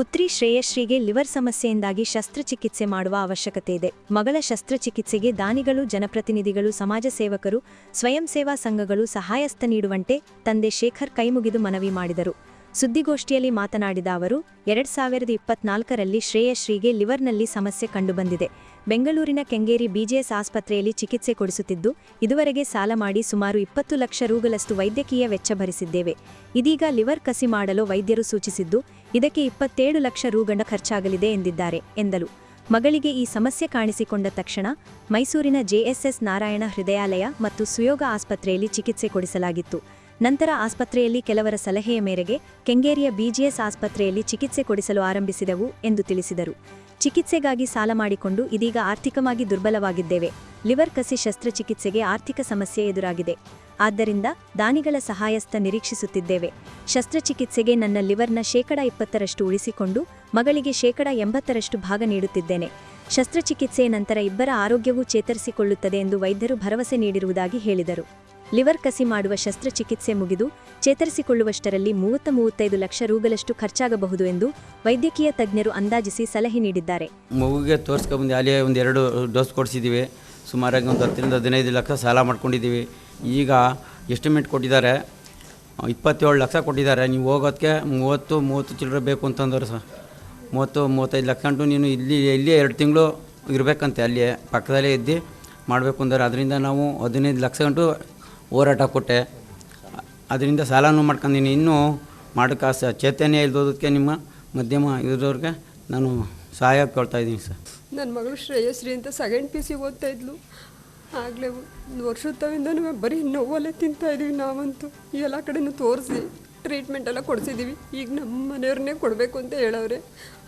ಪುತ್ರಿ ಶ್ರೇಯಶ್ರೀಗೆ ಲಿವರ್ ಸಮಸ್ಯೆಯಿಂದಾಗಿ ಶಸ್ತ್ರಚಿಕಿತ್ಸೆ ಮಾಡುವ ಅವಶ್ಯಕತೆ ಇದೆ. ಮಗಳ ಶಸ್ತ್ರಚಿಕಿತ್ಸೆಗೆ ದಾನಿಗಳು, ಜನಪ್ರತಿನಿಧಿಗಳು, ಸಮಾಜ ಸೇವಕರು, ಸ್ವಯಂ ಸೇವಾ ಸಂಘಗಳು ಸಹಾಯಸ್ಥ ನೀಡುವಂತೆ ತಂದೆ ಶೇಖರ್ ಕೈಮುಗಿದು ಮನವಿ ಮಾಡಿದರು. ಸುದ್ದಿಗೋಷ್ಠಿಯಲ್ಲಿ ಮಾತನಾಡಿದ ಅವರು, ಎರಡ್ ಸಾವಿರದ ಇಪ್ಪತ್ನಾಲ್ಕರಲ್ಲಿ ಶ್ರೇಯಶ್ರೀಗೆ ಲಿವರ್ನಲ್ಲಿ ಸಮಸ್ಯೆ ಕಂಡುಬಂದಿದೆ. ಬೆಂಗಳೂರಿನ ಕೆಂಗೇರಿ ಬಿಜೆಎಸ್ ಆಸ್ಪತ್ರೆಯಲ್ಲಿ ಚಿಕಿತ್ಸೆ ಕೊಡಿಸುತ್ತಿದ್ದು, ಇದುವರೆಗೆ ಸಾಲ ಮಾಡಿ ಸುಮಾರು ಇಪ್ಪತ್ತು ಲಕ್ಷ ರೂಗಳಷ್ಟು ವೈದ್ಯಕೀಯ ವೆಚ್ಚ ಭರಿಸಿದ್ದೇವೆ. ಇದೀಗ ಲಿವರ್ ಕಸಿ ಮಾಡಲು ವೈದ್ಯರು ಸೂಚಿಸಿದ್ದು, ಇದಕ್ಕೆ ಇಪ್ಪತ್ತೇಳು ಲಕ್ಷ ರೂಗಂಡ ಖರ್ಚಾಗಲಿದೆ ಎಂದಿದ್ದಾರೆ, ಎಂದಲು. ಮಗಳಿಗೆ ಈ ಸಮಸ್ಯೆ ಕಾಣಿಸಿಕೊಂಡ ತಕ್ಷಣ ಮೈಸೂರಿನ ಜೆಎಸ್ಎಸ್ ನಾರಾಯಣ ಹೃದಯಾಲಯ ಮತ್ತು ಸುಯೋಗ ಆಸ್ಪತ್ರೆಯಲ್ಲಿ ಚಿಕಿತ್ಸೆ ಕೊಡಿಸಲಾಗಿತ್ತು. ನಂತರ ಆಸ್ಪತ್ರೆಯಲ್ಲಿ ಕೆಲವರ ಸಲಹೆಯ ಮೇರೆಗೆ ಕೆಂಗೇರಿಯ ಬಿಜಿಎಸ್ ಆಸ್ಪತ್ರೆಯಲ್ಲಿ ಚಿಕಿತ್ಸೆ ಕೊಡಿಸಲು ಆರಂಭಿಸಿದವು ಎಂದು ತಿಳಿಸಿದರು. ಚಿಕಿತ್ಸೆಗಾಗಿ ಸಾಲ ಮಾಡಿಕೊಂಡು ಇದೀಗ ಆರ್ಥಿಕವಾಗಿ ದುರ್ಬಲವಾಗಿದ್ದೇವೆ. ಲಿವರ್ ಕಸಿ ಶಸ್ತ್ರಚಿಕಿತ್ಸೆಗೆ ಆರ್ಥಿಕ ಸಮಸ್ಯೆ ಎದುರಾಗಿದೆ. ಆದ್ದರಿಂದ ದಾನಿಗಳ ಸಹಾಯಸ್ಥ ನಿರೀಕ್ಷಿಸುತ್ತಿದ್ದೇವೆ. ಶಸ್ತ್ರಚಿಕಿತ್ಸೆಗೆ ನನ್ನ ಲಿವರ್ನ ಶೇಕಡ ಇಪ್ಪತ್ತರಷ್ಟು ಉಳಿಸಿಕೊಂಡು ಮಗಳಿಗೆ ಶೇಕಡ ಎಂಬತ್ತರಷ್ಟು ಭಾಗ ನೀಡುತ್ತಿದ್ದೇನೆ. ಶಸ್ತ್ರಚಿಕಿತ್ಸೆಯ ನಂತರ ಇಬ್ಬರ ಆರೋಗ್ಯವೂ ಚೇತರಿಸಿಕೊಳ್ಳುತ್ತದೆ ಎಂದು ವೈದ್ಯರು ಭರವಸೆ ನೀಡಿರುವುದಾಗಿ ಹೇಳಿದರು. ಲಿವರ್ ಕಸಿ ಮಾಡುವ ಶಸ್ತ್ರಚಿಕಿತ್ಸೆ ಮುಗಿದು ಚೇತರಿಸಿಕೊಳ್ಳುವಷ್ಟರಲ್ಲಿ ಮೂವತ್ತ ಮೂವತ್ತೈದು ಲಕ್ಷ ರೂಗಳಷ್ಟು ಖರ್ಚಾಗಬಹುದು ಎಂದು ವೈದ್ಯಕೀಯ ತಜ್ಞರು ಅಂದಾಜಿಸಿ ಸಲಹೆ ನೀಡಿದ್ದಾರೆ. ಮಗುಗೆ ತೋರಿಸ್ಕೊಂಬಂದು ಅಲ್ಲಿ ಒಂದು ಎರಡು ಡೋಸ್ ಕೊಡಿಸಿದ್ದೀವಿ. ಸುಮಾರಾಗಿ ಒಂದು ಹತ್ತರಿಂದ ಹದಿನೈದು ಲಕ್ಷ ಸಾಲ ಮಾಡ್ಕೊಂಡಿದ್ದೀವಿ. ಈಗ ಎಸ್ಟಿಮೇಟ್ ಕೊಟ್ಟಿದ್ದಾರೆ. ಇಪ್ಪತ್ತೇಳು ಲಕ್ಷ ಕೊಟ್ಟಿದ್ದಾರೆ. ನೀವು ಹೋಗೋದಕ್ಕೆ ಮೂವತ್ತು ಮೂವತ್ತು ಚಿಲ್ಲರೆ ಬೇಕು ಅಂತಂದ್ರೆ ಸರ್. ಮೂವತ್ತು, ಮೂವತ್ತೈದು ಲಕ್ಷ ಅಂಟು ನೀನು ಇಲ್ಲಿ ಇಲ್ಲಿ ಎರಡು ತಿಂಗಳು ಇರಬೇಕಂತೆ ಅಲ್ಲಿ ಪಕ್ಕದಲ್ಲೇ ಇದ್ದು ಮಾಡಬೇಕು ಅಂದರೆ ಅದರಿಂದ ನಾವು ಹದಿನೈದು ಲಕ್ಷ ಗಂಟು ಹೋರಾಟ ಕೊಟ್ಟೆ. ಅದರಿಂದ ಸಾಲನೂ ಮಾಡ್ಕೊಂಡಿನಿ ಇನ್ನೂ ಮಾಡೋಕ್ಕೆ ಆಸೆ ಚೈತನ್ಯ ಇಲ್ದೋದಕ್ಕೆ ನಿಮ್ಮ ಮಧ್ಯಮ ಇರೋರಿಗೆ ನಾನು ಸಹಾಯ ಕೇಳ್ತಾ ಇದ್ದೀನಿ ಸರ್. ನನ್ನ ಮಗಳು ಶ್ರೇಯಶ್ರೀ ಅಂತ ಸೆಕೆಂಡ್ ಪಿ ಸಿ ಓದ್ತಾ ಇದ್ಲು. ಆಗಲೇ ಒಂದು ವರ್ಷದವಿಂದನೂ ಬರೀ ನೋವಲ್ಲೇ ತಿಂತಾ ಇದೀವಿ ನಾವಂತೂ. ಎಲ್ಲ ಕಡೆನೂ ತೋರಿಸಿ ಟ್ರೀಟ್ಮೆಂಟ್ ಎಲ್ಲ ಕೊಡಿಸಿದ್ದೀವಿ ಈಗ ನಮ್ಮ ಮನೆಯವ್ರನ್ನೇ ಕೊಡಬೇಕು ಅಂತ ಹೇಳವ್ರೆ.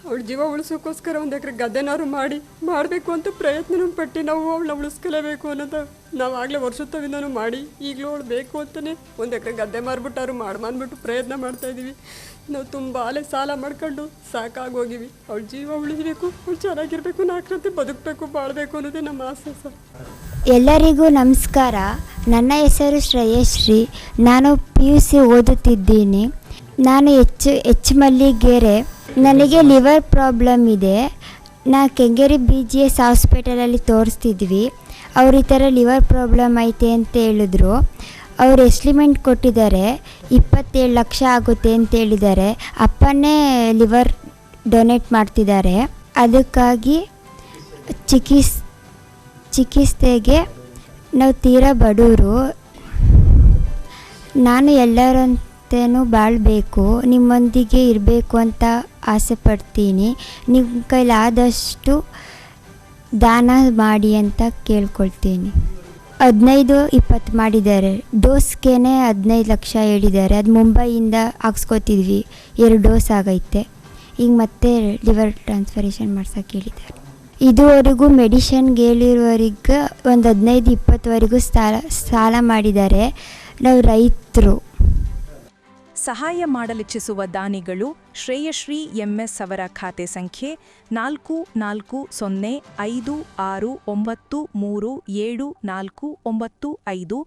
ಅವಳ ಜೀವ ಉಳಿಸೋಕ್ಕೋಸ್ಕರ ಒಂದು ಎಕರೆ ಗದ್ದೆನಾದ್ರು ಮಾಡಿ ಮಾಡಬೇಕು ಅಂತ ಪ್ರಯತ್ನನೂ ಪಟ್ಟು ನಾವು ಅವಳನ್ನ ಉಳಿಸ್ಕೊಳ್ಳೇಬೇಕು ಅನ್ನೋದು ನಾವು ಆಗಲೇ ವರ್ಷದವಿಂದನೂ ಮಾಡಿ, ಈಗಲೂ ಅವಳು ಬೇಕು ಅಂತಲೇ ಒಂದು ಎಕರೆ ಗದ್ದೆ ಮಾರ್ಬಿಟ್ಟಾರು ಮಾಡಿ ಅಂದ್ಬಿಟ್ಟು ಪ್ರಯತ್ನ ಮಾಡ್ತಾ ಇದ್ದೀವಿ ನಾವು ತುಂಬ ಅಲೆ ಸಾಲ ಮಾಡ್ಕೊಂಡು ಸಾಕಾಗೋಗಿವಿ. ಅವಳ ಜೀವ ಉಳಿಬೇಕು, ಅವಳು ಚೆನ್ನಾಗಿರ್ಬೇಕು ನಾಲ್ಕರಂತೆ ಬದುಕಬೇಕು, ಬಾಳಬೇಕು ಅನ್ನೋದೇ ನಮ್ಮ ಆಸೆ ಸರ್. ಎಲ್ಲರಿಗೂ ನಮಸ್ಕಾರ. ನನ್ನ ಹೆಸರು ಶ್ರೇಯಶ್ರೀ. ನಾನು ಪಿ ಯು ಸಿ ಓದುತ್ತಿದ್ದೀನಿ. ನಾನು ಹೆಚ್ಚು ಎಚ್ ಮಲ್ಲಿಗೆರೆ. ನನಗೆ ಲಿವರ್ ಪ್ರಾಬ್ಲಮ್ ಇದೆ. ನಾ ಕೆಂಗೇರಿ ಬಿ ಜಿ ಎಸ್ ಹಾಸ್ಪಿಟಲಲ್ಲಿ ತೋರಿಸ್ತಿದ್ವಿ. ಅವ್ರು ಈ ಥರ ಲಿವರ್ ಪ್ರಾಬ್ಲಮ್ ಐತೆ ಅಂತ ಹೇಳಿದ್ರು. ಅವ್ರು ಎಸ್ಟಿಮೇಟ್ ಕೊಟ್ಟಿದ್ದಾರೆ. ಇಪ್ಪತ್ತೇಳು ಲಕ್ಷ ಆಗುತ್ತೆ ಅಂತ ಹೇಳಿದ್ದಾರೆ. ಅಪ್ಪನೇ ಲಿವರ್ ಡೊನೇಟ್ ಮಾಡ್ತಿದ್ದಾರೆ. ಅದಕ್ಕಾಗಿ ಚಿಕಿತ್ಸೆ ಚಿಕಿತ್ಸೆಗೆ ನಾವು ತೀರಾ ಬಡವರು ನಾನು ಎಲ್ಲರಂತೆಯೂ ಬಾಳಬೇಕು, ನಿಮ್ಮೊಂದಿಗೆ ಇರಬೇಕು ಅಂತ ಆಸೆ ಪಡ್ತೀನಿ. ನಿಮ್ಮ ಕೈಲಾದಷ್ಟು ದಾನ ಮಾಡಿ ಅಂತ ಕೇಳ್ಕೊಳ್ತೀನಿ. ಹದಿನೈದು ಇಪ್ಪತ್ತು ಮಾಡಿದ್ದಾರೆ. ಡೋಸ್ಗೆ ಹದಿನೈದು ಲಕ್ಷ ಹೇಳಿದ್ದಾರೆ. ಅದು ಮುಂಬೈಯಿಂದ ಹಾಕ್ಸ್ಕೊತಿದ್ವಿ. ಎರಡು ಡೋಸ್ ಆಗೈತೆ. ಈಗ ಮತ್ತೆ ಲಿವರ್ ಟ್ರಾನ್ಸ್ಫರೇಷನ್ ಮಾಡ್ಸೋಕೆ ಹೇಳಿದ್ದಾರೆ. ಇದುವರೆಗೂ ಮೆಡಿಷನ್ಗೆ ಹೇಳಿರೋರಿಗೆ ಒಂದು ಹದಿನೈದು ಇಪ್ಪತ್ತುವರೆಗೂ ಸಾಲ ಸಾಲ ಮಾಡಿದ್ದಾರೆ. ನಾವು ರೈತರು. ಸಹಾಯ ಮಾಡಲಿಚ್ಛಿಸುವ ದಾನಿಗಳು ಶ್ರೇಯಶ್ರೀ ಎಂಎಸ್ ಅವರ ಖಾತೆ ಸಂಖ್ಯೆ ನಾಲ್ಕು ನಾಲ್ಕು ಸೊನ್ನೆ ಐದು ಆರು ಒಂಬತ್ತು ಮೂರು ಏಳು ನಾಲ್ಕು ಒಂಬತ್ತು ಐದು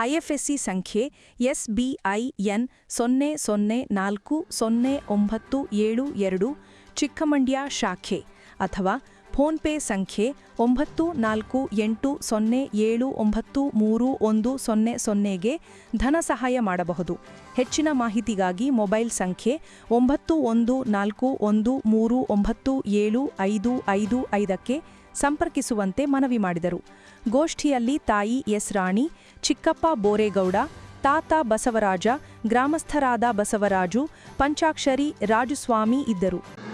ಐಎಫ್ಎಸ್ಸಿ ಸಂಖ್ಯೆ ಎಸ್ ಬಿಐಎನ್ ಸೊನ್ನೆ ಸೊನ್ನೆ ನಾಲ್ಕು ಸೊನ್ನೆ ಒಂಬತ್ತು ಏಳು ಎರಡು, ಚಿಕ್ಕಮಂಡ್ಯ ಶಾಖೆ ಅಥವಾ ಫೋನ್ಪೇ ಸಂಖ್ಯೆ ಒಂಬತ್ತು ನಾಲ್ಕು ಎಂಟು ಸೊನ್ನೆ ಏಳು ಒಂಬತ್ತು ಮೂರು ಒಂದು ಸೊನ್ನೆ ಸೊನ್ನೆಗೆ ಧನ ಸಹಾಯ ಮಾಡಬಹುದು. ಹೆಚ್ಚಿನ ಮಾಹಿತಿಗಾಗಿ ಮೊಬೈಲ್ ಸಂಖ್ಯೆ ಒಂಬತ್ತು ಒಂದು ನಾಲ್ಕು ಒಂದು ಮೂರು ಒಂಬತ್ತು ಏಳು ಐದು ಐದು ಐದಕ್ಕೆ ಸಂಪರ್ಕಿಸುವಂತೆ ಮನವಿ ಮಾಡಿದರು. ಗೋಷ್ಠಿಯಲ್ಲಿ ತಾಯಿ ಎಸ್ ರಾಣಿ, ಚಿಕ್ಕಪ್ಪ ಬೋರೇಗೌಡ, ತಾತ ಬಸವರಾಜ, ಗ್ರಾಮಸ್ಥರಾದ ಬಸವರಾಜು, ಪಂಚಾಕ್ಷರಿ, ರಾಜುಸ್ವಾಮಿ ಇದ್ದರು.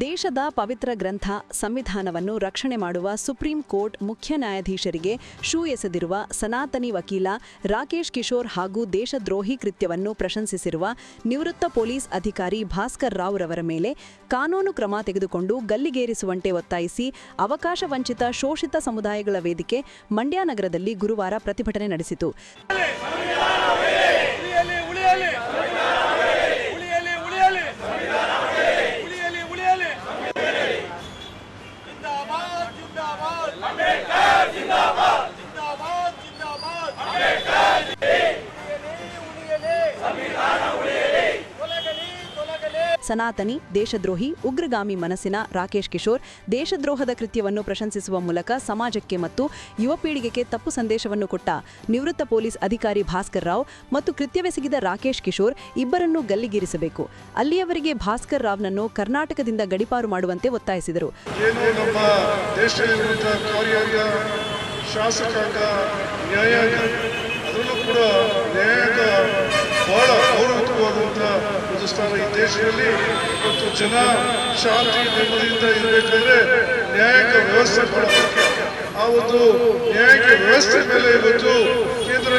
ದೇಶದ ಪವಿತ್ರ ಗ್ರಂಥ ಸಂವಿಧಾನವನ್ನು ರಕ್ಷಣೆ ಮಾಡುವ ಸುಪ್ರೀಂ ಕೋರ್ಟ್ ಮುಖ್ಯ ನ್ಯಾಯಾಧೀಶರಿಗೆ ಶೂ ಎಸೆದಿರುವ ಸನಾತನಿ ವಕೀಲ ರಾಕೇಶ್ ಕಿಶೋರ್ ಹಾಗೂ ದೇಶದ್ರೋಹಿ ಕೃತ್ಯವನ್ನು ಪ್ರಶಂಸಿಸಿರುವ ನಿವೃತ್ತ ಪೊಲೀಸ್ ಅಧಿಕಾರಿ ಭಾಸ್ಕರ್ ರಾವ್ ರವರ ಮೇಲೆ ಕಾನೂನು ಕ್ರಮ ತೆಗೆದುಕೊಂಡು ಗಲ್ಲಿಗೇರಿಸುವಂತೆ ಒತ್ತಾಯಿಸಿ ಅವಕಾಶ ವಂಚಿತ ಶೋಷಿತ ಸಮುದಾಯಗಳ ವೇದಿಕೆ ಮಂಡ್ಯ ನಗರದಲ್ಲಿ ಗುರುವಾರ ಪ್ರತಿಭಟನೆ ನಡೆಸಿತು. ಸನಾತನಿ, ದೇಶದ್ರೋಹಿ, ಉಗ್ರಗಾಮಿ ಮನಸ್ಸಿನ ರಾಕೇಶ್ ಕಿಶೋರ್ ದೇಶದ್ರೋಹದ ಕೃತ್ಯವನ್ನು ಪ್ರಶಂಸಿಸುವ ಮೂಲಕ ಸಮಾಜಕ್ಕೆ ಮತ್ತು ಯುವ ಪೀಳಿಗೆಗೆ ತಪ್ಪು ಸಂದೇಶವನ್ನು ಕೊಟ್ಟ ನಿವೃತ್ತ ಪೊಲೀಸ್ ಅಧಿಕಾರಿ ಭಾಸ್ಕರ್ ರಾವ್ ಮತ್ತು ಕೃತ್ಯವೆಸಗಿದ ರಾಕೇಶ್ ಕಿಶೋರ್ ಇಬ್ಬರನ್ನು ಗಲ್ಲಿಗೇರಿಸಬೇಕು. ಅಲ್ಲಿಯವರಿಗೆ ಭಾಸ್ಕರ್ ರಾವ್ನನ್ನು ಕರ್ನಾಟಕದಿಂದ ಗಡಿಪಾರು ಮಾಡುವಂತೆ ಒತ್ತಾಯಿಸಿದರು. ಶಾಸಕಾಂಗ ಸ್ಥಾನ ಈ ದೇಶದಲ್ಲಿ ಮತ್ತು ಜನ ಶಾಂತಿ ನೆಮ್ಮದಿಯಿಂದ ಇರಬೇಕಾದ್ರೆ ನ್ಯಾಯಾಂಗ ವ್ಯವಸ್ಥೆ ಕೊಡಬೇಕು. ಆ ಒಂದು ನ್ಯಾಯಾಂಗ ವ್ಯವಸ್ಥೆ ಮೇಲೆ ಇವತ್ತು ಕೇಂದ್ರ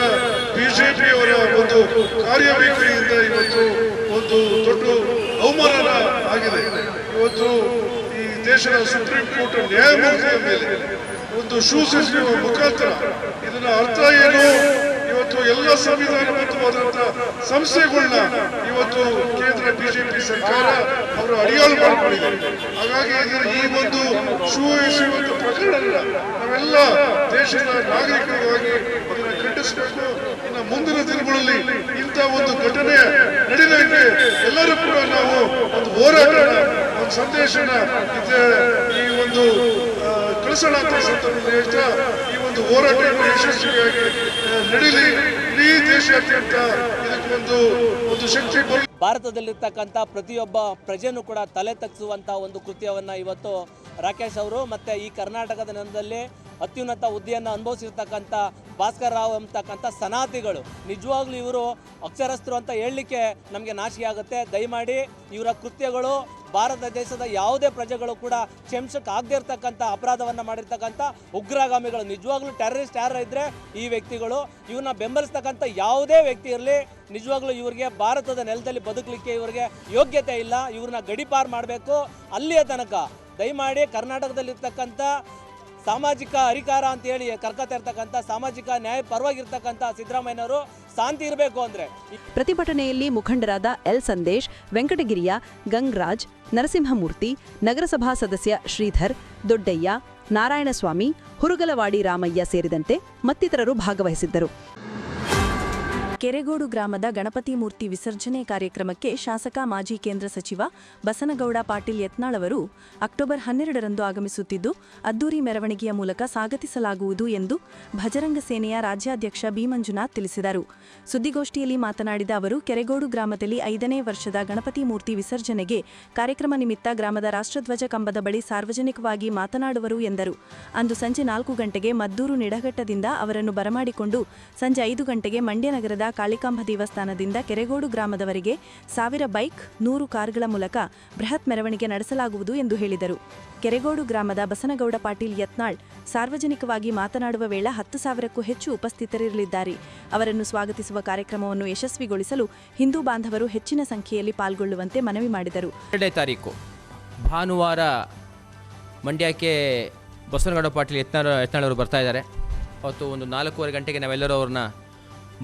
ಬಿಜೆಪಿಯವರ ಒಂದು ಕಾರ್ಯವೈಖರಿಯಿಂದ ಇವತ್ತು ಒಂದು ದೊಡ್ಡ ಅವಮಾನ ಆಗಿದೆ. ಇವತ್ತು ಈ ದೇಶದ ಸುಪ್ರೀಂ ಕೋರ್ಟ್ ನ್ಯಾಯಮೂರ್ತಿಯ ಮೇಲೆ ಒಂದು ಶೂಸ್ ಎಸೆಯುವ ಮುಖಾಂತರ ಇದನ್ನ ಅರ್ಥ ಏನು? ಇವತ್ತು ಎಲ್ಲ ಸಂವಿಧಾನಬದ್ಧವಾದಂತ ಸಂಸ್ಥೆಗಳನ್ನ ಇವತ್ತು ಕೇಂದ್ರ ಬಿಜೆಪಿ ಸರ್ಕಾರ ಅವರು ಅಡಿಯಾಳು ಮಾಡಿಕೊಂಡಿದ್ದಾರೆ. ಹಾಗಾಗಿ ಈ ಒಂದು ಒಂದು ಪ್ರಕರಣ ನಾವೆಲ್ಲ ದೇಶದ ನಾಗರಿಕರಿಗಾಗಿ ಅದನ್ನ ಖಂಡಿಸಬೇಕು. ಇನ್ನು ಮುಂದಿನ ದಿನಗಳಲ್ಲಿ ಇಂಥ ಒಂದು ಘಟನೆ ನಡೆದಂತೆ ಎಲ್ಲರೂ ಕೂಡ ನಾವು ಒಂದು ಹೋರಾಟ ಒಂದು ಸಂದೇಶನ ಈ ಒಂದು ಕಳಿಸೋಣ ಅಂತ ಹೇಳ್ತಾ ಈ ಒಂದು ಹೋರಾಟ ಯಶಸ್ವಿಯಾಗಿ ನಡೀಲಿ, ಇಡೀ ದೇಶಾದ್ಯಂತ ಇದಕ್ಕೊಂದು ಒಂದು ಶಕ್ತಿ ಬರಲಿ ಭಾರತದಲ್ಲಿರ್ತಕ್ಕಂಥ ಪ್ರತಿಯೊಬ್ಬ ಪ್ರಜೆನೂ ಕೂಡ ತಲೆ ತಗ್ಗಿಸುವಂಥ ಒಂದು ಕೃತ್ಯವನ್ನು ಇವತ್ತು ರಾಕೇಶ್ ಅವರು ಮತ್ತು ಈ ಕರ್ನಾಟಕದ ನೆಲದಲ್ಲಿ ಅತ್ಯುನ್ನತ ಹುದ್ದೆಯನ್ನು ಅನುಭವಿಸಿರ್ತಕ್ಕಂಥ ಭಾಸ್ಕರ್ ರಾವ್ ಅಂತಕ್ಕಂಥ ಸನಾತಿಗಳು. ನಿಜವಾಗ್ಲೂ ಇವರು ಅಕ್ಷರಸ್ಥರು ಅಂತ ಹೇಳಲಿಕ್ಕೆ ನಮಗೆ ನಾಚಿಕೆ ಆಗುತ್ತೆ. ದಯಮಾಡಿ ಇವರ ಕೃತ್ಯಗಳು ಭಾರತ ದೇಶದ ಯಾವುದೇ ಪ್ರಜೆಗಳು ಕೂಡ ಕ್ಷಮಿಸಕ್ಕೆ ಆಗದೇ ಇರ್ತಕ್ಕಂಥ ಅಪರಾಧವನ್ನು ಮಾಡಿರ್ತಕ್ಕಂಥ ಉಗ್ರಗಾಮಿಗಳು. ನಿಜವಾಗ್ಲೂ ಟೆರರಿಸ್ಟ್ ಯಾರು ಇದ್ದರೆ ಈ ವ್ಯಕ್ತಿಗಳು. ಇವನ್ನ ಬೆಂಬಲಿಸ್ತಕ್ಕಂಥ ಯಾವುದೇ ವ್ಯಕ್ತಿ ಇರಲಿ. ನಿಜವಾಗ್ಲೂ ಇವರಿಗೆ ಭಾರತದ ನೆಲದಲ್ಲಿ ಬದುಕಲಿಕ್ಕೆ ಇವರಿಗೆ ಯೋಗ್ಯತೆ ಇಲ್ಲ, ಇವ್ರನ್ನ ಗಡಿಪಾರು ಮಾಡಬೇಕು. ಅಲ್ಲಿಯ ತನಕ ದಯಮಾಡಿ ಕರ್ನಾಟಕದಲ್ಲಿರ್ತಕ್ಕಂಥ ಸಾಮಾಜಿಕ ಅಧಿಕಾರ ಅಂತೇಳಿ ಕರ್ಕತಾ ಇರ್ತಕ್ಕಂಥ ಸಾಮಾಜಿಕ ನ್ಯಾಯ ಪರವಾಗಿರ್ತಕ್ಕಂಥ ಸಿದ್ದರಾಮಯ್ಯನವರು ಶಾಂತಿ ಇರಬೇಕು ಅಂದರೆ. ಪ್ರತಿಭಟನೆಯಲ್ಲಿ ಮುಖಂಡರಾದ ಎಲ್ ಸಂದೇಶ್, ವೆಂಕಟಗಿರಿಯ ಗಂಗರಾಜ್, ನರಸಿಂಹಮೂರ್ತಿ, ನಗರಸಭಾ ಸದಸ್ಯ ಶ್ರೀಧರ್, ದೊಡ್ಡಯ್ಯ, ನಾರಾಯಣಸ್ವಾಮಿ, ಹುರುಗಲವಾಡಿ ರಾಮಯ್ಯ ಸೇರಿದಂತೆ ಮತ್ತಿತರರು ಭಾಗವಹಿಸಿದ್ದರು. ಕೆರೆಗೋಡು ಗ್ರಾಮದ ಗಣಪತಿ ಮೂರ್ತಿ ವಿಸರ್ಜನೆ ಕಾರ್ಯಕ್ರಮಕ್ಕೆ ಶಾಸಕ, ಮಾಜಿ ಕೇಂದ್ರ ಸಚಿವ ಬಸನಗೌಡ ಪಾಟೀಲ್ ಯತ್ನಾಳ್ ಅವರು ಅಕ್ಟೋಬರ್ ಹನ್ನೆರಡರಂದು ಆಗಮಿಸುತ್ತಿದ್ದು, ಅದ್ದೂರಿ ಮೆರವಣಿಗೆಯ ಮೂಲಕ ಸ್ವಾಗತಿಸಲಾಗುವುದು ಎಂದು ಭಜರಂಗ ಸೇನೆಯ ರಾಜ್ಯಾಧ್ಯಕ್ಷ ಬಿ ಮಂಜುನಾಥ್ ತಿಳಿಸಿದರು. ಸುದ್ದಿಗೋಷ್ಠಿಯಲ್ಲಿ ಮಾತನಾಡಿದ ಅವರು, ಕೆರೆಗೋಡು ಗ್ರಾಮದಲ್ಲಿ ಐದನೇ ವರ್ಷದ ಗಣಪತಿ ಮೂರ್ತಿ ವಿಸರ್ಜನೆಗೆ ಕಾರ್ಯಕ್ರಮ ನಿಮಿತ್ತ ಗ್ರಾಮದ ರಾಷ್ಟ್ರಧ್ವಜ ಕಂಬದ ಬಳಿ ಸಾರ್ವಜನಿಕವಾಗಿ ಮಾತನಾಡುವರು ಎಂದರು. ಅಂದು ಸಂಜೆ ನಾಲ್ಕು ಗಂಟೆಗೆ ಮದ್ದೂರು ನಿಡಘಟ್ಟದಿಂದ ಅವರನ್ನು ಬರಮಾಡಿಕೊಂಡು ಸಂಜೆ ಐದು ಗಂಟೆಗೆ ಮಂಡ್ಯ ನಗರದ ಕಾಳಿಕಾಂಬ ದೇವಸ್ಥಾನದಿಂದ ಕೆರೆಗೋಡು ಗ್ರಾಮದವರೆಗೆ ಸಾವಿರ ಬೈಕ್, ನೂರು ಕಾರ್ಗಳ ಮೂಲಕ ಬೃಹತ್ ಮೆರವಣಿಗೆ ನಡೆಸಲಾಗುವುದು ಎಂದು ಹೇಳಿದರು. ಕೆರೆಗೋಡು ಗ್ರಾಮದ ಬಸನಗೌಡ ಪಾಟೀಲ್ ಯತ್ನಾಳ್ ಸಾರ್ವಜನಿಕವಾಗಿ ಮಾತನಾಡುವ ವೇಳೆ ಹತ್ತು ಸಾವಿರಕ್ಕೂ ಹೆಚ್ಚು ಉಪಸ್ಥಿತರಿರಲಿದ್ದಾರೆ. ಅವರನ್ನು ಸ್ವಾಗತಿಸುವ ಕಾರ್ಯಕ್ರಮವನ್ನು ಯಶಸ್ವಿಗೊಳಿಸಲು ಹಿಂದೂ ಬಾಂಧವರು ಹೆಚ್ಚಿನ ಸಂಖ್ಯೆಯಲ್ಲಿ ಪಾಲ್ಗೊಳ್ಳುವಂತೆ ಮನವಿ ಮಾಡಿದರು. ಎರಡನೇ ತಾರೀಕು, ಭಾನುವಾರ ಮಂಡ್ಯಕ್ಕೆ ಬಸವನಗೌಡ ಪಾಟೀಲ್ ಯತ್ನಾಳ್ ಯತ್ನಾಳವರು ಬರ್ತಾ ಇದ್ದಾರೆ. ಅವತ್ತು ಒಂದು ನಾಲ್ಕೂವರೆ ಗಂಟೆಗೆ ನಾವೆಲ್ಲರೂ ಅವ್ರನ್ನ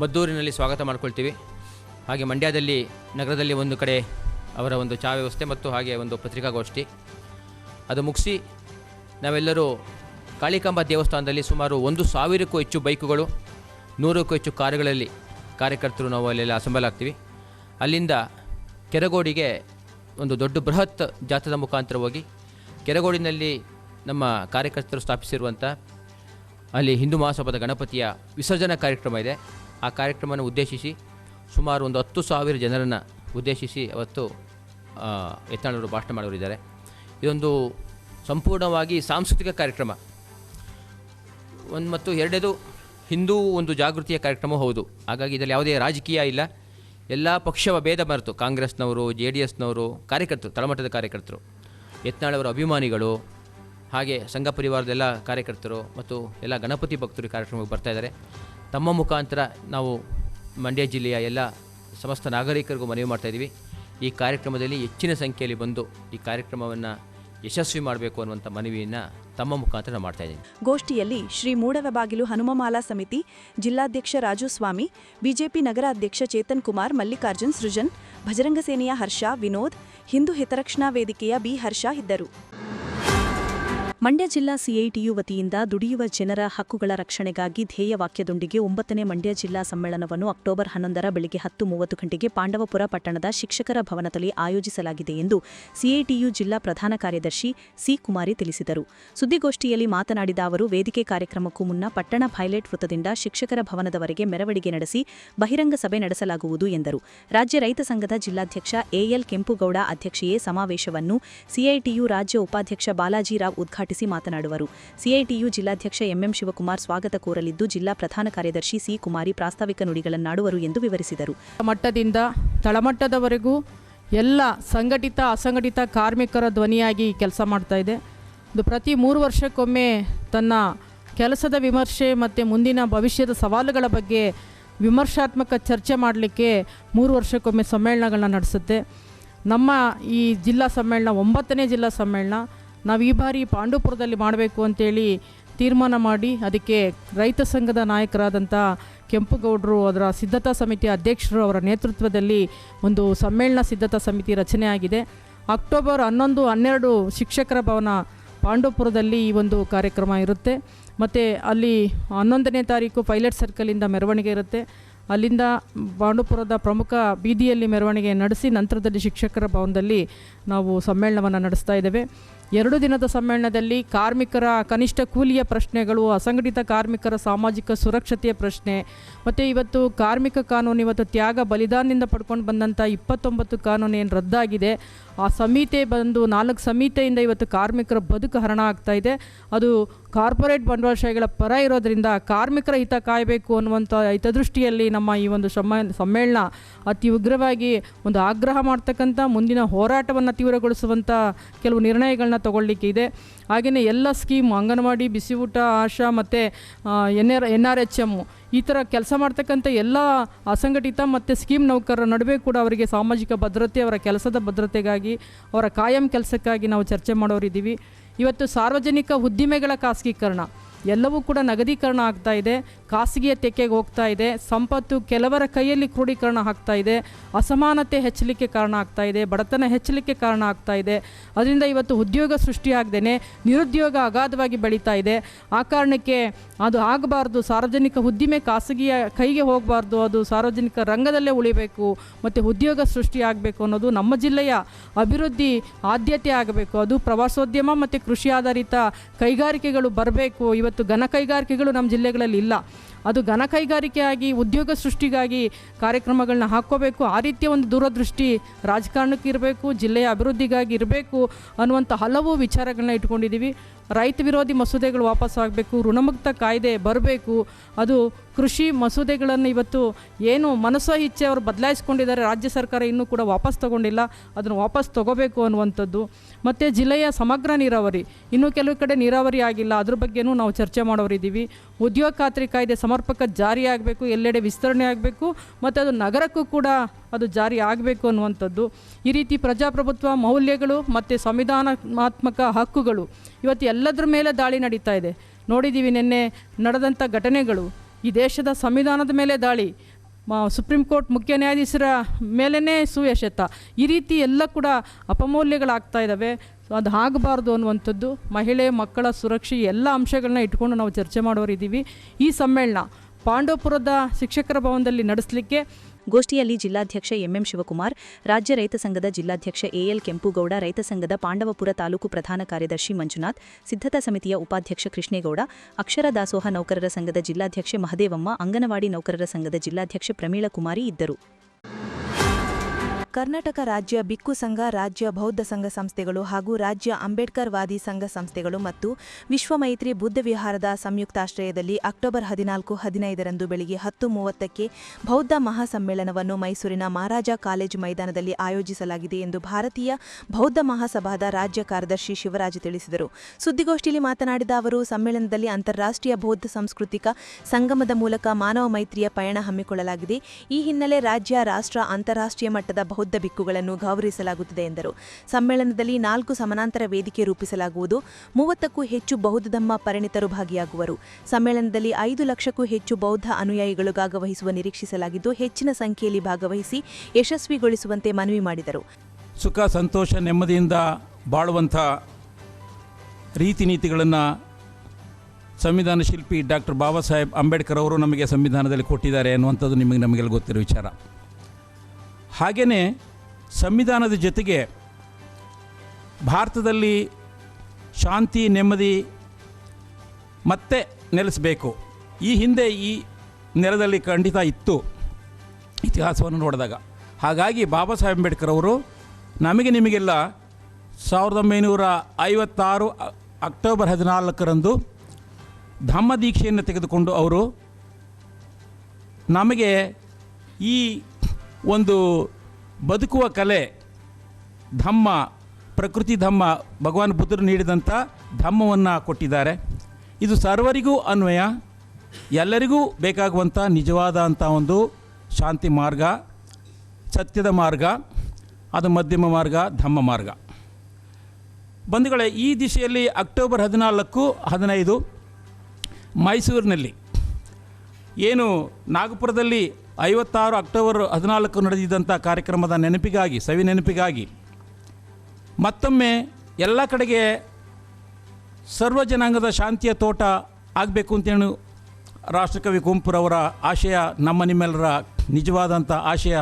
ಮದ್ದೂರಿನಲ್ಲಿ ಸ್ವಾಗತ ಮಾಡ್ಕೊಳ್ತೀವಿ. ಹಾಗೆ ಮಂಡ್ಯದಲ್ಲಿ, ನಗರದಲ್ಲಿ ಒಂದು ಕಡೆ ಅವರ ಒಂದು ಚಾ ವ್ಯವಸ್ಥೆ ಮತ್ತು ಹಾಗೆ ಒಂದು ಪತ್ರಿಕಾಗೋಷ್ಠಿ. ಅದು ಮುಗಿಸಿ ನಾವೆಲ್ಲರೂ ಕಾಳಿಕಾಂಬ ದೇವಸ್ಥಾನದಲ್ಲಿ ಸುಮಾರು ಒಂದು ಸಾವಿರಕ್ಕೂ ಹೆಚ್ಚು ಬೈಕುಗಳು, ನೂರಕ್ಕೂ ಹೆಚ್ಚು ಕಾರುಗಳಲ್ಲಿ ಕಾರ್ಯಕರ್ತರು ನಾವು ಅಲ್ಲೆಲ್ಲ ಅಸೆಂಬಲ್ ಆಗ್ತೀವಿ. ಅಲ್ಲಿಂದ ಕೆರಗೋಡಿಗೆ ಒಂದು ದೊಡ್ಡ ಬೃಹತ್ ಜಾಥದ ಮುಖಾಂತರ ಹೋಗಿ ಕೆರಗೋಡಿನಲ್ಲಿ ನಮ್ಮ ಕಾರ್ಯಕರ್ತರು ಸ್ಥಾಪಿಸಿರುವಂಥ ಅಲ್ಲಿ ಹಿಂದೂ ಮಹಾಸಭಾದ ಗಣಪತಿಯ ವಿಸರ್ಜನಾ ಕಾರ್ಯಕ್ರಮ ಇದೆ. ಆ ಕಾರ್ಯಕ್ರಮವನ್ನು ಉದ್ದೇಶಿಸಿ ಸುಮಾರು ಒಂದು ಹತ್ತು ಸಾವಿರ ಜನರನ್ನು ಉದ್ದೇಶಿಸಿ ಅವತ್ತು ಯತ್ನಾಳವರು ಭಾಷಣ ಮಾಡೋರಿದ್ದಾರೆ ಇದೊಂದು ಸಂಪೂರ್ಣವಾಗಿ ಸಾಂಸ್ಕೃತಿಕ ಕಾರ್ಯಕ್ರಮ. ಒಂದು ಮತ್ತು ಎರಡನೇದು ಹಿಂದೂ ಒಂದು ಜಾಗೃತಿಯ ಕಾರ್ಯಕ್ರಮ ಹೌದು. ಹಾಗಾಗಿ ಇದರಲ್ಲಿ ಯಾವುದೇ ರಾಜಕೀಯ ಇಲ್ಲ. ಎಲ್ಲ ಪಕ್ಷವ ಭೇದ ಮರೆತು, ಕಾಂಗ್ರೆಸ್ನವರು, ಜೆ ಡಿ ಎಸ್ನವರು, ಕಾರ್ಯಕರ್ತರು, ತಳಮಟ್ಟದ ಕಾರ್ಯಕರ್ತರು, ಯತ್ನಾಳವರ ಅಭಿಮಾನಿಗಳು, ಹಾಗೆ ಸಂಘ ಪರಿವಾರದ ಎಲ್ಲ ಕಾರ್ಯಕರ್ತರು ಮತ್ತು ಎಲ್ಲ ಗಣಪತಿ ಭಕ್ತರು ಕಾರ್ಯಕ್ರಮಕ್ಕೆ ಬರ್ತಾ ಇದ್ದಾರೆ. ತಮ್ಮ ಮುಖಾಂತರ ನಾವು ಮಂಡ್ಯ ಜಿಲ್ಲೆಯ ಎಲ್ಲ ಸಮಸ್ತ ನಾಗರಿಕರಿಗೂ ಮನವಿ ಮಾಡ್ತಾಯಿದ್ದೀವಿ ಈ ಕಾರ್ಯಕ್ರಮದಲ್ಲಿ ಹೆಚ್ಚಿನ ಸಂಖ್ಯೆಯಲ್ಲಿ ಬಂದು ಈ ಕಾರ್ಯಕ್ರಮವನ್ನು ಯಶಸ್ವಿ ಮಾಡಬೇಕು ಅನ್ನುವಂಥ ಮನವಿಯನ್ನು ತಮ್ಮ ಮುಖಾಂತರ ಮಾಡ್ತಾ ಇದ್ದೀನಿ ಗೋಷ್ಠಿಯಲ್ಲಿ ಶ್ರೀ ಮೂಡವಬಾಗಿಲು ಹನುಮಮಾಲಾ ಸಮಿತಿ ಜಿಲ್ಲಾಧ್ಯಕ್ಷ ರಾಜು ಸ್ವಾಮಿ, ಬಿಜೆಪಿ ನಗರಾಧ್ಯಕ್ಷ ಚೇತನ್ ಕುಮಾರ್, ಮಲ್ಲಿಕಾರ್ಜುನ್ ಸೃಜನ್, ಭಜರಂಗ ಸೇನೆಯ ಹರ್ಷ, ವಿನೋದ್, ಹಿಂದೂ ಹಿತರಕ್ಷಣಾ ವೇದಿಕೆಯ ಬಿ ಹರ್ಷ ಇದ್ದರು. ಮಂಡ್ಯ ಜಿಲ್ಲಾ ಸಿಐಟಿಯು ವತಿಯಿಂದ ದುಡಿಯುವ ಜನರ ಹಕ್ಕುಗಳ ರಕ್ಷಣೆಗಾಗಿ ಧ್ಯೇಯ ವಾಕ್ಯದೊಂದಿಗೆ ಒಂಬತ್ತನೇ ಮಂಡ್ಯ ಜಿಲ್ಲಾ ಸಮ್ಮೇಳನವನ್ನು ಅಕ್ಟೋಬರ್ ಹನ್ನೊಂದರ ಬೆಳಗ್ಗೆ ಹತ್ತು ಮೂವತ್ತು ಗಂಟೆಗೆ ಪಾಂಡವಪುರ ಪಟ್ಟಣದ ಶಿಕ್ಷಕರ ಭವನದಲ್ಲಿ ಆಯೋಜಿಸಲಾಗಿದೆ ಎಂದು ಸಿಐಟಿಯು ಜಿಲ್ಲಾ ಪ್ರಧಾನ ಕಾರ್ಯದರ್ಶಿ ಸಿ ಕುಮಾರಿ ತಿಳಿಸಿದರು. ಸುದ್ದಿಗೋಷ್ಠಿಯಲ್ಲಿ ಮಾತನಾಡಿದ ಅವರು, ವೇದಿಕೆ ಕಾರ್ಯಕ್ರಮಕ್ಕೂ ಮುನ್ನ ಪಟ್ಟಣ ಪೈಲಟ್ ವೃತ್ತದಿಂದ ಶಿಕ್ಷಕರ ಭವನದವರೆಗೆ ಮೆರವಣಿಗೆ ನಡೆಸಿ ಬಹಿರಂಗ ಸಭೆ ನಡೆಸಲಾಗುವುದು ಎಂದರು. ರಾಜ್ಯ ರೈತ ಸಂಘದ ಜಿಲ್ಲಾಧ್ಯಕ್ಷ ಎಎಲ್ ಕೆಂಪುಗೌಡ ಅಧ್ಯಕ್ಷೆಯೇ ಸಮಾವೇಶವನ್ನು ಸಿಐಟಿಯು ರಾಜ್ಯ ಉಪಾಧ್ಯಕ್ಷ ಬಾಲಾಜಿರಾವ್ ಉದ್ಘಾಟಿಸಿ ಮಾತನಾಡುವರು. ಸಿಐಟಿಯು ಜಿಲ್ಲಾಧ್ಯಕ್ಷ ಎಂಎಂ ಶಿವಕುಮಾರ್ ಸ್ವಾಗತ ಕೋರಲಿದ್ದು, ಜಿಲ್ಲಾ ಪ್ರಧಾನ ಕಾರ್ಯದರ್ಶಿ ಸಿ ಕುಮಾರಿ ಪ್ರಾಸ್ತಾವಿಕ ನುಡಿಗಳನ್ನಾಡುವರು ಎಂದು ವಿವರಿಸಿದರು. ಮಟ್ಟದಿಂದ ತಳಮಟ್ಟದವರೆಗೂ ಎಲ್ಲ ಸಂಘಟಿತ, ಅಸಂಘಟಿತ ಕಾರ್ಮಿಕರ ಧ್ವನಿಯಾಗಿ ಕೆಲಸ ಮಾಡ್ತಾ ಇದೆ. ಇದು ಪ್ರತಿ ಮೂರು ವರ್ಷಕ್ಕೊಮ್ಮೆ ತನ್ನ ಕೆಲಸದ ವಿಮರ್ಶೆ ಮತ್ತು ಮುಂದಿನ ಭವಿಷ್ಯದ ಸವಾಲುಗಳ ಬಗ್ಗೆ ವಿಮರ್ಶಾತ್ಮಕ ಚರ್ಚೆ ಮಾಡಲಿಕ್ಕೆ ಮೂರು ವರ್ಷಕ್ಕೊಮ್ಮೆ ಸಮ್ಮೇಳನಗಳನ್ನ ನಡೆಸುತ್ತೆ. ನಮ್ಮ ಈ ಜಿಲ್ಲಾ ಸಮ್ಮೇಳನ, ಒಂಬತ್ತನೇ ಜಿಲ್ಲಾ ಸಮ್ಮೇಳನ ನಾವು ಈ ಬಾರಿ ಪಾಂಡವಪುರದಲ್ಲಿ ಮಾಡಬೇಕು ಅಂತೇಳಿ ತೀರ್ಮಾನ ಮಾಡಿ ಅದಕ್ಕೆ ರೈತ ಸಂಘದ ನಾಯಕರಾದಂಥ ಕೆಂಪುಗೌಡರು ಅದರ ಸಿದ್ಧತಾ ಸಮಿತಿಯ ಅಧ್ಯಕ್ಷರು ಅವರ ನೇತೃತ್ವದಲ್ಲಿ ಒಂದು ಸಮ್ಮೇಳನ ಸಿದ್ಧತಾ ಸಮಿತಿ ರಚನೆಯಾಗಿದೆ ಅಕ್ಟೋಬರ್ ಹನ್ನೊಂದು, ಹನ್ನೆರಡು ಶಿಕ್ಷಕರ ಭವನ ಪಾಂಡವಪುರದಲ್ಲಿ ಈ ಒಂದು ಕಾರ್ಯಕ್ರಮ ಇರುತ್ತೆ. ಮತ್ತು ಅಲ್ಲಿ ಹನ್ನೊಂದನೇ ತಾರೀಕು ಪೈಲಟ್ ಸರ್ಕಲಿಂದ ಮೆರವಣಿಗೆ ಇರುತ್ತೆ. ಅಲ್ಲಿಂದ ಪಾಂಡುಪುರದ ಪ್ರಮುಖ ಬೀದಿಯಲ್ಲಿ ಮೆರವಣಿಗೆ ನಡೆಸಿ ನಂತರದಲ್ಲಿ ಶಿಕ್ಷಕರ ಭವನದಲ್ಲಿ ನಾವು ಸಮ್ಮೇಳನವನ್ನು ನಡೆಸ್ತಾ ಇದ್ದೇವೆ. ಎರಡು ದಿನದ ಸಮ್ಮೇಳನದಲ್ಲಿ ಕಾರ್ಮಿಕರ ಕನಿಷ್ಠ ಕೂಲಿಯ ಪ್ರಶ್ನೆಗಳು ಅಸಂಘಟಿತ ಕಾರ್ಮಿಕರ ಸಾಮಾಜಿಕ ಸುರಕ್ಷತೆಯ ಪ್ರಶ್ನೆ ಮತ್ತು ಇವತ್ತು ಕಾರ್ಮಿಕ ಕಾನೂನು ಇವತ್ತು ತ್ಯಾಗ ಬಲಿದಾನದಿಂದ ಪಡ್ಕೊಂಡು ಬಂದಂಥ ಇಪ್ಪತ್ತೊಂಬತ್ತು ಕಾನೂನು ಏನು ರದ್ದಾಗಿದೆ. ಆ ಸಮಿತಿ ಬಂದು ನಾಲ್ಕು ಸಮಿತೆಯಿಂದ ಇವತ್ತು ಕಾರ್ಮಿಕರ ಬದುಕು ಹರಣ ಆಗ್ತಾ ಇದೆ. ಅದು ಕಾರ್ಪೊರೇಟ್ ಬಂಡವಾಳಶಾಹಿಗಳ ಪರ ಇರೋದರಿಂದ ಕಾರ್ಮಿಕರ ಹಿತ ಕಾಯಬೇಕು ಅನ್ನುವಂಥ ಹಿತದೃಷ್ಟಿಯಲ್ಲಿ ನಮ್ಮ ಈ ಒಂದು ಸಮ್ಮ ಸಮ್ಮೇಳನ ಅತಿ ಉಗ್ರವಾಗಿ ಒಂದು ಆಗ್ರಹ ಮಾಡ್ತಕ್ಕಂಥ ಮುಂದಿನ ಹೋರಾಟವನ್ನು ತೀವ್ರಗೊಳಿಸುವಂಥ ಕೆಲವು ನಿರ್ಣಯಗಳನ್ನ ತಗೊಳ್ಳಿಕ್ಕೆ ಇದೆ ಹಾಗೆಯೇ ಎಲ್ಲ ಸ್ಕೀಮ್, ಅಂಗನವಾಡಿ ಬಿಸಿ ಊಟ ಆಶಾ ಮತ್ತು N R N R H M ಈ ಥರ ಕೆಲಸ ಮಾಡ್ತಕ್ಕಂಥ ಎಲ್ಲ ಅಸಂಘಟಿತ ಮತ್ತು ಸ್ಕೀಮ್ ನೌಕರರ ನಡುವೆ ಕೂಡ ಅವರಿಗೆ ಸಾಮಾಜಿಕ ಭದ್ರತೆ, ಅವರ ಕೆಲಸದ ಭದ್ರತೆಗಾಗಿ, ಅವರ ಕಾಯಂ ಕೆಲಸಕ್ಕಾಗಿ ನಾವು ಚರ್ಚೆ ಮಾಡೋರಿದ್ದೀವಿ. ಇವತ್ತು ಸಾರ್ವಜನಿಕ ಉದ್ದಿಮೆಗಳ ಖಾಸಗೀಕರಣ. ಎಲ್ಲವೂ ಕೂಡ ನಗದೀಕರಣ ಆಗ್ತಾ ಇದೆ. ಖಾಸಗಿಯ ತೆಕ್ಕೆಗೆ ಹೋಗ್ತಾ ಇದೆ. ಸಂಪತ್ತು ಕೆಲವರ ಕೈಯಲ್ಲಿ ಕ್ರೋಢೀಕರಣ ಆಗ್ತಾ ಇದೆ. ಅಸಮಾನತೆ ಹೆಚ್ಚಲಿಕ್ಕೆ ಕಾರಣ ಆಗ್ತಾ ಇದೆ. ಬಡತನ ಹೆಚ್ಚಲಿಕ್ಕೆ ಕಾರಣ ಆಗ್ತಾ ಇದೆ. ಅದರಿಂದ ಇವತ್ತು ಉದ್ಯೋಗ ಸೃಷ್ಟಿಯಾಗದೇನೆ ನಿರುದ್ಯೋಗ ಅಗಾಧವಾಗಿ ಬೆಳೀತಾ ಇದೆ. ಆ ಕಾರಣಕ್ಕೆ ಅದು ಆಗಬಾರ್ದು, ಸಾರ್ವಜನಿಕ ಉದ್ದಿಮೆ ಖಾಸಗಿಯ ಕೈಗೆ ಹೋಗಬಾರ್ದು, ಅದು ಸಾರ್ವಜನಿಕ ರಂಗದಲ್ಲೇ ಉಳಿಬೇಕು, ಮತ್ತು ಉದ್ಯೋಗ ಸೃಷ್ಟಿಯಾಗಬೇಕು ಅನ್ನೋದು ನಮ್ಮ ಜಿಲ್ಲೆಯ ಅಭಿವೃದ್ಧಿ ಆದ್ಯತೆ ಆಗಬೇಕು. ಅದು ಪ್ರವಾಸೋದ್ಯಮ ಮತ್ತು ಕೃಷಿ ಆಧಾರಿತ ಕೈಗಾರಿಕೆಗಳು ಬರಬೇಕು. ಇವತ್ತು ಘನ ಕೈಗಾರಿಕೆಗಳು ನಮ್ಮ ಜಿಲ್ಲೆಗಳಲ್ಲಿ ಇಲ್ಲ. ಅದು ಘನ ಕೈಗಾರಿಕೆಯಾಗಿ, ಉದ್ಯೋಗ ಸೃಷ್ಟಿಗಾಗಿ ಕಾರ್ಯಕ್ರಮಗಳನ್ನ ಹಾಕ್ಕೋಬೇಕು. ಆ ರೀತಿಯ ಒಂದು ದೂರದೃಷ್ಟಿ ರಾಜಕಾರಣಕ್ಕೆ ಇರಬೇಕು, ಜಿಲ್ಲೆಯ ಅಭಿವೃದ್ಧಿಗಾಗಿ ಇರಬೇಕು ಅನ್ನುವಂಥ ಹಲವು ವಿಚಾರಗಳನ್ನ ಇಟ್ಕೊಂಡಿದ್ದೀವಿ. ರೈತ ವಿರೋಧಿ ಮಸೂದೆಗಳು ವಾಪಸ್ ಆಗಬೇಕು ಋಣಮುಕ್ತ ಕಾಯ್ದೆ ಬರಬೇಕು ಅದು ಕೃಷಿ ಮಸೂದೆಗಳನ್ನು ಇವತ್ತು ಏನು ಮನಸ್ಸೋ ಇಚ್ಛೆ ಅವರು ಬದಲಾಯಿಸ್ಕೊಂಡಿದ್ದಾರೆ. ರಾಜ್ಯ ಸರ್ಕಾರ ಇನ್ನೂ ಕೂಡ ವಾಪಸ್ ತಗೊಂಡಿಲ್ಲ. ಅದನ್ನು ವಾಪಸ್ ತಗೋಬೇಕು ಅನ್ನುವಂಥದ್ದು. ಮತ್ತು ಜಿಲ್ಲೆಯ ಸಮಗ್ರ ನೀರಾವರಿ. ಇನ್ನೂ ಕೆಲವು ಕಡೆ ನೀರಾವರಿ ಆಗಿಲ್ಲ. ಅದ್ರ ಬಗ್ಗೆನೂ ನಾವು ಚರ್ಚೆ ಮಾಡೋರಿದ್ದೀವಿ ಉದ್ಯೋಗ ಖಾತ್ರಿ ಕಾಯ್ದೆ ಸಮರ್ಪಕ ಜಾರಿ ಆಗಬೇಕು. ಎಲ್ಲೆಡೆ ವಿಸ್ತರಣೆ ಆಗಬೇಕು. ಮತ್ತು ಅದು ನಗರಕ್ಕೂ ಕೂಡ ಅದು ಜಾರಿ ಆಗಬೇಕು ಅನ್ನುವಂಥದ್ದು. ಈ ರೀತಿ ಪ್ರಜಾಪ್ರಭುತ್ವ ಮೌಲ್ಯಗಳು ಮತ್ತು ಸಂವಿಧಾನಾತ್ಮಕ ಹಕ್ಕುಗಳು ಇವತ್ತು ಎಲ್ಲದರ ಮೇಲೆ ದಾಳಿ ನಡೀತಾ ಇದೆ. ನೋಡಿದ್ದೀವಿ ನಿನ್ನೆ ನಡೆದಂಥ ಘಟನೆಗಳು. ಈ ದೇಶದ ಸಂವಿಧಾನದ ಮೇಲೆ ದಾಳಿ. ಸುಪ್ರೀಂ ಕೋರ್ಟ್ ಮುಖ್ಯ ನ್ಯಾಯಾಧೀಶರ ಮೇಲೇ ಸುವ್ಯಶತ ಈ ರೀತಿ ಎಲ್ಲ ಕೂಡ ಅಪಮೌಲ್ಯಗಳಾಗ್ತಾ ಇದ್ದಾವೆ ಅದು ಆಗಬಾರ್ದು ಅನ್ನುವಂಥದ್ದು ಮಹಿಳೆ, ಮಕ್ಕಳ ಸುರಕ್ಷೆ ಎಲ್ಲ ಅಂಶಗಳನ್ನ ಇಟ್ಕೊಂಡು ನಾವು ಚರ್ಚೆ ಮಾಡೋರಿದ್ದೀವಿ. ಈ ಸಮ್ಮೇಳನ ಪಾಂಡವಪುರದ ಶಿಕ್ಷಕರ ಭವನದಲ್ಲಿ ನಡೆಸಲಿಕ್ಕೆ ಗೋಷ್ಠಿಯಲ್ಲಿ ಜಿಲ್ಲಾಧ್ಯಕ್ಷ ಎಂಎಂ ಶಿವಕುಮಾರ್, ರಾಜ್ಯ ರೈತ ಸಂಘದ ಜಿಲ್ಲಾಧ್ಯಕ್ಷ ಎಎಲ್ ಕೆಂಪುಗೌಡ, ರೈತ ಸಂಘದ ಪಾಂಡವಪುರ ತಾಲೂಕು ಪ್ರಧಾನ ಕಾರ್ಯದರ್ಶಿ ಮಂಜುನಾಥ್, ಸಿದ್ಧತಾ ಸಮಿತಿಯ ಉಪಾಧ್ಯಕ್ಷ ಕೃಷ್ಣೇಗೌಡ, ಅಕ್ಷರ ದಾಸೋಹ ನೌಕರರ ಸಂಘದ ಜಿಲ್ಲಾಧ್ಯಕ್ಷೆ ಮಹದೇವಮ್ಮ, ಅಂಗನವಾಡಿ ನೌಕರರ ಸಂಘದ ಜಿಲ್ಲಾಧ್ಯಕ್ಷೆ ಪ್ರಮೀಳಾ ಕುಮಾರಿ ಇದ್ದರು. ಕರ್ನಾಟಕ ರಾಜ್ಯ ಬಿಕ್ಕು ಸಂಘ, ರಾಜ್ಯ ಬೌದ್ಧ ಸಂಘ ಸಂಸ್ಥೆಗಳು ಹಾಗೂ ರಾಜ್ಯ ಅಂಬೇಡ್ಕರ್ ವಾದಿ ಸಂಘ ಸಂಸ್ಥೆಗಳು ಮತ್ತು ವಿಶ್ವಮೈತ್ರಿ ಬುದ್ಧ ವಿಹಾರದ ಸಂಯುಕ್ತಾಶ್ರಯದಲ್ಲಿ ಅಕ್ಟೋಬರ್ ಹದಿನಾಲ್ಕು, ಹದಿನೈದರಂದು ಬೆಳಿಗ್ಗೆ ಹತ್ತು ಮೂವತ್ತಕ್ಕೆ ಬೌದ್ಧ ಮಹಾಸಮ್ಮೇಳನವನ್ನು ಮೈಸೂರಿನ ಮಹಾರಾಜ ಕಾಲೇಜು ಮೈದಾನದಲ್ಲಿ ಆಯೋಜಿಸಲಾಗಿದೆ ಎಂದು ಭಾರತೀಯ ಬೌದ್ಧ ಮಹಾಸಭಾದ ರಾಜ್ಯ ಕಾರ್ಯದರ್ಶಿ ಶಿವರಾಜ್ ತಿಳಿಸಿದರು. ಸುದ್ದಿಗೋಷ್ಠಿಯಲ್ಲಿ ಮಾತನಾಡಿದ ಅವರು, ಸಮ್ಮೇಳನದಲ್ಲಿ ಅಂತಾರಾಷ್ಟ್ರೀಯ ಬೌದ್ಧ ಸಾಂಸ್ಕೃತಿಕ ಸಂಗಮದ ಮೂಲಕ ಮಾನವ ಮೈತ್ರಿಯ ಪಯಣ ಹಮ್ಮಿಕೊಳ್ಳಲಾಗಿದೆ. ಈ ಹಿನ್ನೆಲೆ ರಾಜ್ಯ, ರಾಷ್ಟ್ರ, ಅಂತಾರಾಷ್ಟ್ರೀಯ ಮಟ್ಟದ ಬೌದ್ಧ ಬಿಕ್ಕುಗಳನ್ನು ಗೌರವಿಸಲಾಗುತ್ತದೆ ಎಂದರು. ಸಮ್ಮೇಳನದಲ್ಲಿ ನಾಲ್ಕು ಸಮಾನಾಂತರ ವೇದಿಕೆ ರೂಪಿಸಲಾಗುವುದು. ಮೂವತ್ತಕ್ಕೂ ಹೆಚ್ಚು ಬೌದ್ಧ ಧಮ್ಮ ಪರಿಣಿತರು ಭಾಗಿಯಾಗುವರು. ಸಮ್ಮೇಳನದಲ್ಲಿ ಐದು ಲಕ್ಷಕ್ಕೂ ಹೆಚ್ಚು ಬೌದ್ಧ ಅನುಯಾಯಿಗಳು ಭಾಗವಹಿಸುವ ನಿರೀಕ್ಷಿಸಲಾಗಿದ್ದು, ಹೆಚ್ಚಿನ ಸಂಖ್ಯೆಯಲ್ಲಿ ಭಾಗವಹಿಸಿ ಯಶಸ್ವಿಗೊಳಿಸುವಂತೆ ಮನವಿ ಮಾಡಿದರು. ಸುಖ, ಸಂತೋಷ, ನೆಮ್ಮದಿಯಿಂದ ಬಾಳುವಂಥ ರೀತಿ ನೀತಿಗಳನ್ನು ಸಂವಿಧಾನ ಶಿಲ್ಪಿ ಡಾಕ್ಟರ್ ಬಾಬಾ ಸಾಹೇಬ್ ಅಂಬೇಡ್ಕರ್ ಅವರು ನಮಗೆ ಸಂವಿಧಾನದಲ್ಲಿ ಕೊಟ್ಟಿದ್ದಾರೆ ಅನ್ನುವಂಥದ್ದು ನಿಮಗೆ ನಮಗೆಲ್ಲ ಗೊತ್ತಿರೋ ವಿಚಾರ. ಹಾಗೆಯೇ ಸಂವಿಧಾನದ ಜೊತೆಗೆ ಭಾರತದಲ್ಲಿ ಶಾಂತಿ, ನೆಮ್ಮದಿ ಮತ್ತೆ ನೆಲೆಸಬೇಕು. ಈ ಹಿಂದೆ ಈ ನೆಲದಲ್ಲಿ ಖಂಡಿತ ಇತ್ತು ಇತಿಹಾಸವನ್ನು ನೋಡಿದಾಗ. ಹಾಗಾಗಿ ಬಾಬಾ ಸಾಹೇಬ್ ಅಂಬೇಡ್ಕರ್ ಅವರು ನಮಗೆ ನಿಮಗೆಲ್ಲ ಸಾವಿರದ ಒಂಬೈನೂರ ಐವತ್ತಾರು ಅಕ್ಟೋಬರ್ ಹದಿನಾಲ್ಕರಂದು ಧಮ್ಮ ದೀಕ್ಷೆಯನ್ನು ತೆಗೆದುಕೊಂಡು ಅವರು ನಮಗೆ ಈ ಒಂದು ಬದುಕುವ ಕಲೆ, ಧಮ್ಮ, ಪ್ರಕೃತಿ ಧಮ್ಮ ಭಗವಾನ್ ಬುದ್ಧರು ನೀಡಿದಂಥ ಧಮ್ಮವನ್ನು ಕೊಟ್ಟಿದ್ದಾರೆ. ಇದು ಸರ್ವರಿಗೂ ಅನ್ವಯ, ಎಲ್ಲರಿಗೂ ಬೇಕಾಗುವಂಥ ನಿಜವಾದ ಅಂಥ ಒಂದು ಶಾಂತಿ ಮಾರ್ಗ, ಸತ್ಯದ ಮಾರ್ಗ, ಅದು ಮಧ್ಯಮ ಮಾರ್ಗ, ಧಮ್ಮ ಮಾರ್ಗ. ಬಂಧುಗಳೇ, ಈ ದಿಶೆಯಲ್ಲಿ ಅಕ್ಟೋಬರ್ ಹದಿನಾಲ್ಕು, ಹದಿನೈದು ಮೈಸೂರಿನಲ್ಲಿ, ಏನು ನಾಗಪುರದಲ್ಲಿ ಐವತ್ತಾರು ಅಕ್ಟೋಬರ್ ಹದಿನಾಲ್ಕು ನಡೆದಿದ್ದಂಥ ಕಾರ್ಯಕ್ರಮದ ನೆನಪಿಗಾಗಿ, ಸವಿ ನೆನಪಿಗಾಗಿ ಮತ್ತೊಮ್ಮೆ ಎಲ್ಲ ಕಡೆಗೆ ಸರ್ವ ಜನಾಂಗದ ಶಾಂತಿಯ ತೋಟ ಆಗಬೇಕು ಅಂತೇಳಿ ರಾಷ್ಟ್ರಕವಿ ಕುಂಪುರವರ ಆಶಯ, ನಮ್ಮ ನಿಮ್ಮೆಲ್ಲರ ನಿಜವಾದಂಥ ಆಶಯ,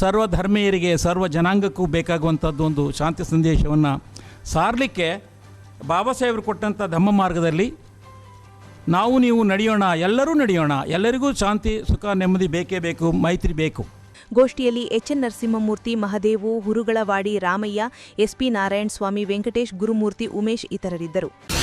ಸರ್ವ ಧರ್ಮೀಯರಿಗೆ, ಸರ್ವ ಜನಾಂಗಕ್ಕೂ ಬೇಕಾಗುವಂಥದ್ದು ಒಂದು ಶಾಂತಿ ಸಂದೇಶವನ್ನು ಸಾರಲಿಕ್ಕೆ ಬಾಬಾ ಸಾಹೇಬರು ಕೊಟ್ಟಂಥ ಧಮ್ಮ ಮಾರ್ಗದಲ್ಲಿ ನಾವು ನೀವು ನಡೆಯೋಣ, ಎಲ್ಲರೂ ನಡೆಯೋಣ, ಎಲ್ಲರಿಗೂ ಶಾಂತಿ, ಸುಖ, ನೆಮ್ಮದಿ ಬೇಕೇ ಬೇಕು, ಮೈತ್ರಿ ಬೇಕು. ಗೋಷ್ಠಿಯಲ್ಲಿ H N Narasimhamurthy, Mahadevu, Hurugalavadi Ramaiah, S P Narayana Swamy Venkatesh Gurumurthy Umesh ಇತರರಿದ್ದರು.